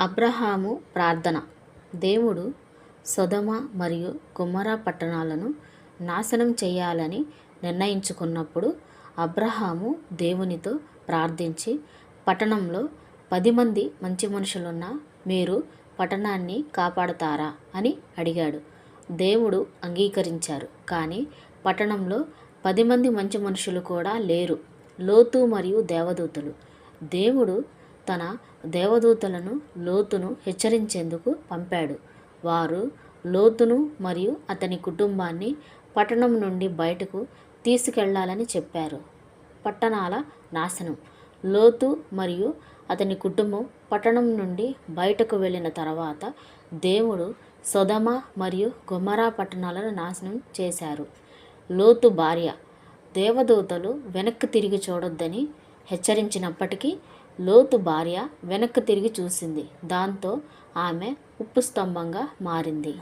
అబ్రహాము ప్రార్థన. దేవుడు సొదొమ మరియు కుమ్మర పట్టణాలను నాశనం చేయాలని నిర్ణయించుకున్నప్పుడు అబ్రహాము దేవునితో ప్రార్థించి పట్టణంలో పది మంది మంచి మనుషులున్న మీరు పట్టణాన్ని కాపాడతారా? అని అడిగాడు. దేవుడు అంగీకరించారు. కానీ పట్టణంలో పది మంది మంచి మనుషులు కూడా లేరు. లోతు మరియు దేవదూతలు. దేవుడు తన దేవదూతలను లోతును హెచ్చరించేందుకు పంపాడు. వారు లోతును మరియు అతని కుటుంబాన్ని పట్టణం నుండి బయటకు తీసుకెళ్ళాలని చెప్పారు. పట్టణాల నాశనం. లోతు మరియు అతని కుటుంబం పట్టణం నుండి బయటకు వెళ్ళిన తర్వాత దేవుడు సొదమ మరియు గుమరా పట్టణాలను నాశనం చేశారు. లోతు భార్య దేవదూతలు వెనక్కి తిరిగి చూడొద్దని హెచ్చరించినప్పటికీ లోతు భార్య వెనక్కి తిరిగి చూసింది. దాంతో ఆమె ఉప్పు స్తంభంగా మారింది.